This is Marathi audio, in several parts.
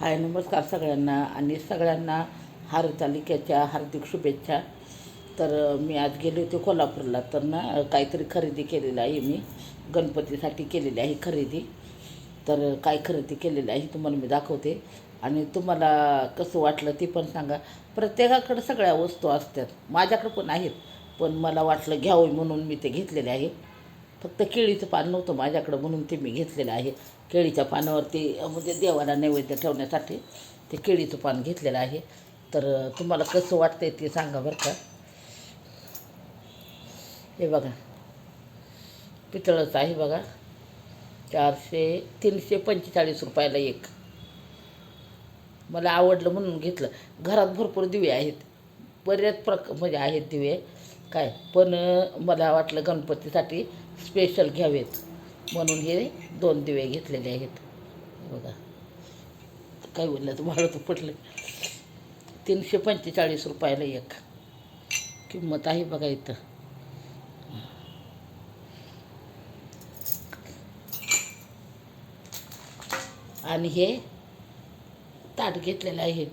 हाय नमस्कार सगळ्यांना आणि सगळ्यांना हरतालिकेच्या हार्दिक शुभेच्छा. तर मी आज गेले होते कोल्हापूरला तर ना काहीतरी खरेदी केलेलं आहे मी. गणपतीसाठी केलेली आहे खरेदी. तर काय खरेदी केलेली आहे तुम्हाला मी दाखवते. आणि तुम्हाला कसं वाटलं ते पण सांगा. प्रत्येकाकडं सगळ्या वस्तू असतात. माझ्याकडं पण आहेत पण मला वाटलं घ्यावं म्हणून मी ते घेतलेले आहे. फक्त केळीचं पान नव्हतं माझ्याकडं म्हणून ते मी घेतलेलं आहे. केळीच्या पानावरती म्हणजे देवाला नैवेद्य ठेवण्यासाठी ते केळीचं पान घेतलेलं आहे. तर तुम्हाला कसं वाटतंय ते सांगा बरं का? हे बघा. पितळचं आहे बघा. चारशे तीनशे पंचेचाळीस रुपयाला एक. मला आवडलं म्हणून घेतलं. घरात भरपूर दिवे आहेत. बरेच प्रक म्हणजे आहेत दिवे. काय? पण मला वाटलं गणपतीसाठी स्पेशल घ्यावेत. म्हणून हे दोन दिवे घेतलेले आहेत. बघा. काय बोललं तर भाडं पडलं. तीनशे पंचेचाळीस रुपयाला एक. किंमत आहे बघा इथं. आणि हे ताट घेतलेलं आहे.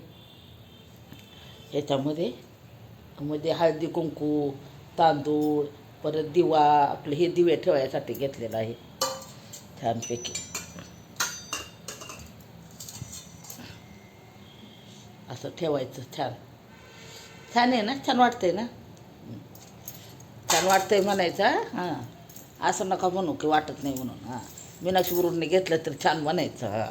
ह्याच्यामध्ये मध्ये हळदी कुंकू तांदूळ परत दिवा आपले हे दिवे ठेवायसाठी घेतलेलं आहे. छानपैकी. असं ठेवायचं छान. छान आहे ना? छान वाटतंय ना? छान वाटतंय म्हणायचं हां? असं नका म्हणू की वाटत नाही म्हणून हां. मीनाक्षी गुरुंनी घेतलं तर छान म्हणायचं हां.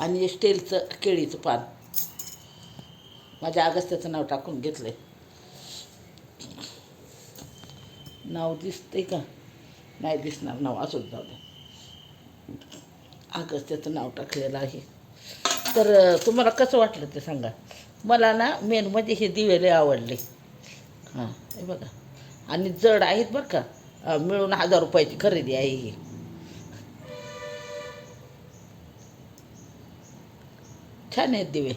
आणि स्टीलचं केळीचं पान. माझ्या अगस्त्याचं नाव टाकून घेतलंय. नाव दिसतंय का? नाही दिसणार नाव असंच जाऊ दे अगस्त्याचं नाव टाकलेलं आहे. तर तुम्हाला कसं वाटलं ते सांगा. मला ना मेन म्हणजे हे दिवे लय आवडले. हां हे बघा. आणि जड आहेत बरं का. मिळून हजार रुपयाची खरेदी आहे ही. छान आहेत दिवे.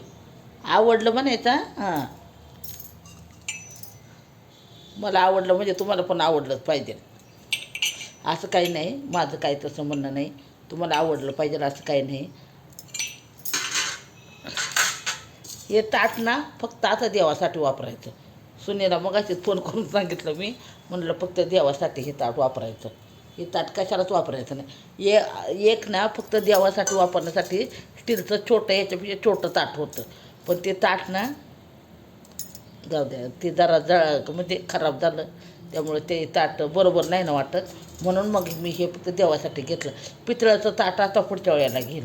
आवडलं म्हणायचा हां. मला आवडलं म्हणजे तुम्हाला पण आवडलंच पाहिजे. असं काही नाही माझं काही तसं म्हणणं नाही. तुम्हाला आवडलं पाहिजे असं काही नाही. हे ताट ना फक्त आता देवासाठी वापरायचं. सुनेला मग फोन करून सांगितलं मी म्हणलं फक्त देवासाठी हे ताट वापरायचं. हे ताट कशालाच वापरायचं नाही. ये एक ना फक्त देवासाठी वापरण्यासाठी स्टीलचं छोटं याच्यापेक्षा छोटं ताट होतं. पण ते ताट ना जाऊ द्या ते जरा जळ म्हणजे खराब झालं. त्यामुळे ते ताट बरोबर नाही ना वाटत. म्हणून मग मी हे फक्त देवासाठी घेतलं. पितळाचं ताट आता पुढच्या वेळेला घेईन.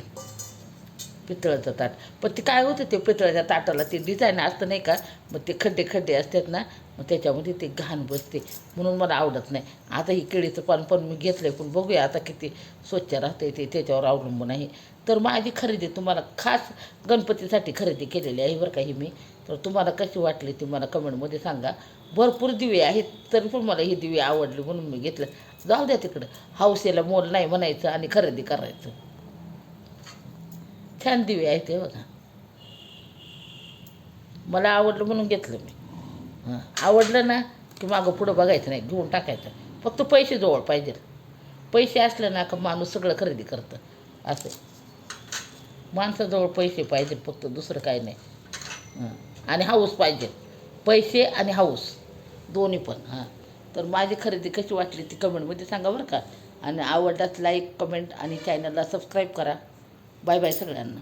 पितळाचं ताट. पण ते काय होतं ते पितळाच्या ताटाला ते डिझाईन असतं नाही का? मग ते खड्डे खड्डे असतात ना मग त्याच्यामध्ये ते घाण बसते. म्हणून मला आवडत नाही. आता ही केळीचं पान पण मी घेतलं पण बघूया आता किती स्वच्छ राहते ते त्याच्यावर अवलंबून आहे. तर माझी खरेदी तुम्हाला खास गणपतीसाठी खरेदी केलेली आहे बरं का ही मी. तर तुम्हाला कशी वाटली ती मला कमेंटमध्ये सांगा. भरपूर दिवे आहेत तरी पण मला ही दिवे आवडली म्हणून मी घेतलं. जाऊ द्या तिकडं. हौसेला मोल नाही म्हणायचं आणि खरेदी करायचं. छान दिवे आहेत ते बघा. मला आवडलं म्हणून घेतलं मी. आवडलं ना की मागं पुढं बघायचं नाही घेऊन टाकायचं फक्त पैसे जवळ पाहिजे पैसे असले ना का माणूस सगळं खरेदी करतं. असं. माणसाजवळ पैसे पाहिजे फक्त दुसरं काही नाही. आणि हाऊस पाहिजे. पैसे आणि हाऊस. दोन्ही पण हां. तर माझी खरेदी कशी वाटली ती कमेंटमध्ये सांगा बरं का. आणि आवडल्यास लाईक कमेंट आणि चॅनलला सबस्क्राईब करा. बाय बाय सगळ्यांना.